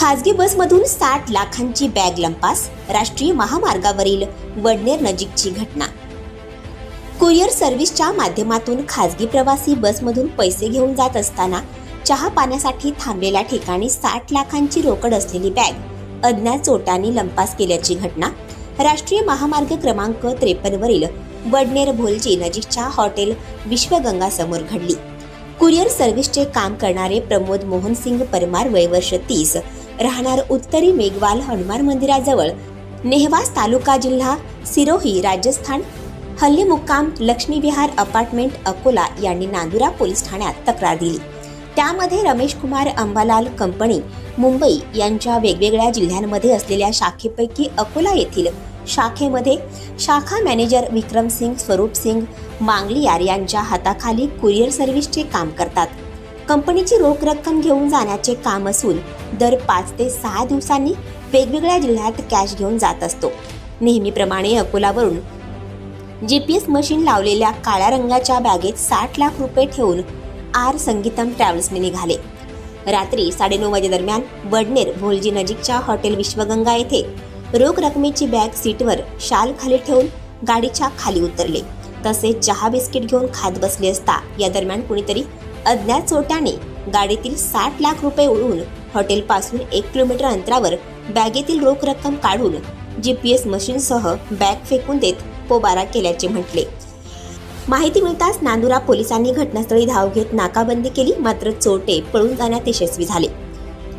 खासगी बसमधून साठ लाखांची बॅग लंपास राष्ट्रीय महामार्गावरील वडनेर नजीकची घटना. कुरिअर सर्व्हिसच्या माध्यमातून खासगी प्रवासी बसमधून पैसे घेऊन जात असताना चहा पाण्यासाठी थांबलेल्या ठिकाणी साठ लाखांची रोकड असलेली बॅग अज्ञात चोटांनी लंपास केल्याची घटना राष्ट्रीय महामार्ग क्रमांक त्रेपन्नवरील वडनेर भोलजी नजीकच्या हॉटेल विश्वगंगा समोर घडली. कुरिअर सर्व्हिसचे काम करणारे प्रमोद मोहनसिंग परमार वय वर्ष तीस. राहणार उत्तरी मेघवाल हनुमान मंदिराजवळ. नेहवास तालुका जिल्हा सिरोही राजस्थान. हल्ले मुक्काम लक्ष्मी विहार अपार्टमेंट अकोला यांनी नांदुरा पोलीस ठाण्यात तक्रार दिली. त्यामध्ये रमेश कुमार अंबालाल कंपनी मुंबई यांच्या वेगवेगळ्या जिल्ह्यांमध्ये असलेल्या शाखेपैकी अकोला येथील शाखेमध्ये शाखा मॅनेजर विक्रम सिंग स्वरूप सिंग मांगलियार यांच्या हाताखाली कुरिअर सर्व्हिसचे काम करतात. कंपनीची रोख रक्कम घेऊन जाण्याचे काम असून दर पाच ते सहा दिवसांनी वेगवेगळ्या जिल्ह्यात कॅश घेऊन जात असतो. नेहमीप्रमाणे अकोलावरून जी पी एस मशीन लावलेल्या काळ्या रंगाच्या बॅगेत साठ लाख रुपये ठेवून आर संगीतम ट्रॅव्हल्सने निघाले. रात्री साडेनऊ वाजे दरम्यान भोलजी नजीकच्या हॉटेल विश्वगंगा येथे रोख रकमेची बॅग सीटवर शाल खाली ठेवून गाडीच्या खाली उतरले. तसेच चहा बिस्किट घेऊन खात बसले असता या दरम्यान कुणीतरी अज्ञात चोट्याने गाडीतील साठ लाख रुपये उडवून हॉटेलपासून एक किलोमीटर अंतरावर बॅगेतील रोख रक्कम काढून जी पी एस मशीनसह बॅग फेकून देत पोबारा केल्याचे म्हटले. माहिती मिळताच नांदुरा पोलिसांनी घटनास्थळी धाव घेत नाकाबंदी केली मात्र चोरटे पळून जाण्यात यशस्वी झाले.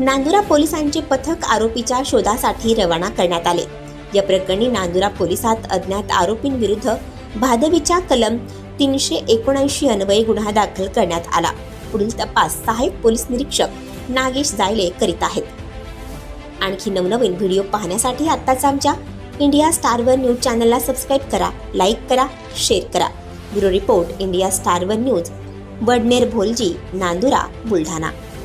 नांदुरा पोलिसांचे पथक आरोपीच्या शोधासाठी रवाना करण्यात आले. या प्रकरणी नांदुरा पोलिसात अज्ञात आरोपींविरुद्ध भादवीच्या कलम तीनशे एकोणऐंशी अन्वये गुन्हा दाखल करण्यात आला. पुढील तपास सहाय्यक पोलीस निरीक्षक नागेश जायले करीत आहेत. आणखी नवनवीन व्हिडिओ पाहण्यासाठी आत्ताच आमच्या इंडिया स्टार वन न्यूज चॅनलला सबस्क्राईब करा लाईक करा शेअर करा. Bureau report India star one news Vadner Bholji Nandura Buldhana.